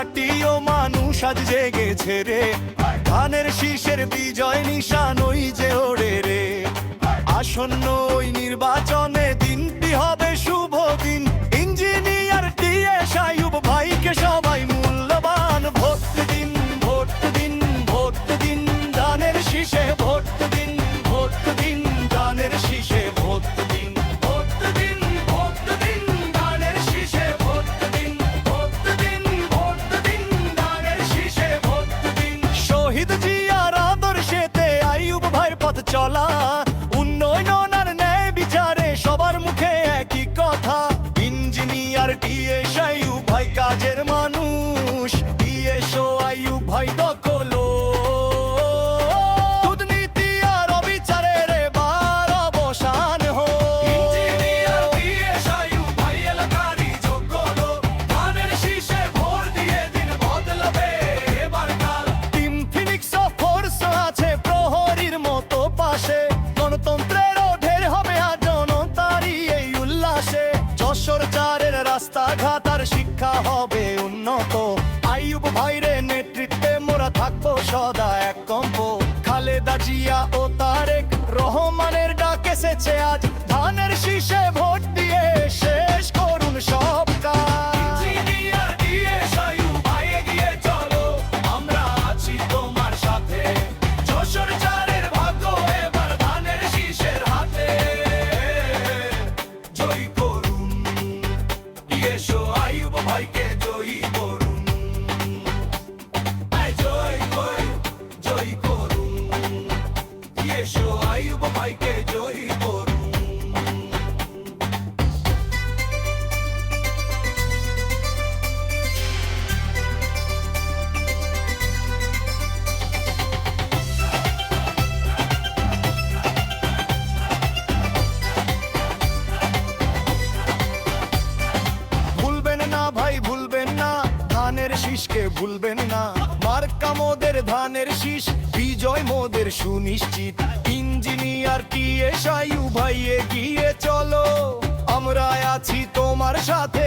মাটি ও মানুষ আজ জেগেছে রে। ধানের শীষের বিজয় নিশান ওই যে ওড়ে রে। আসন্ন ওই নির্বাচনে চলা। উন্নয়ন আর ন্যায় বিচারে সবার মুখে একই কথা। ইঞ্জিনিয়ার টিএস ভাই কাজের মানুষ। ডিএসও আইয়ুব ভাই দখল সদা এক কম্প খালেদা জিয়া ও তারেক রহমানের ডাক এসেছে আজ। ধানের শীষে ভাই ভুলবেন না, ধানের শীষকে ভুলবেন না। মার্কা মোদের, ধানের শীষ, বিজয় মোদের সুনিশ্চিত। ইঞ্জিনিয়ার টি এস আয়ু ভাই এগিয়ে চলো আমরা আছি তোমার সাথে।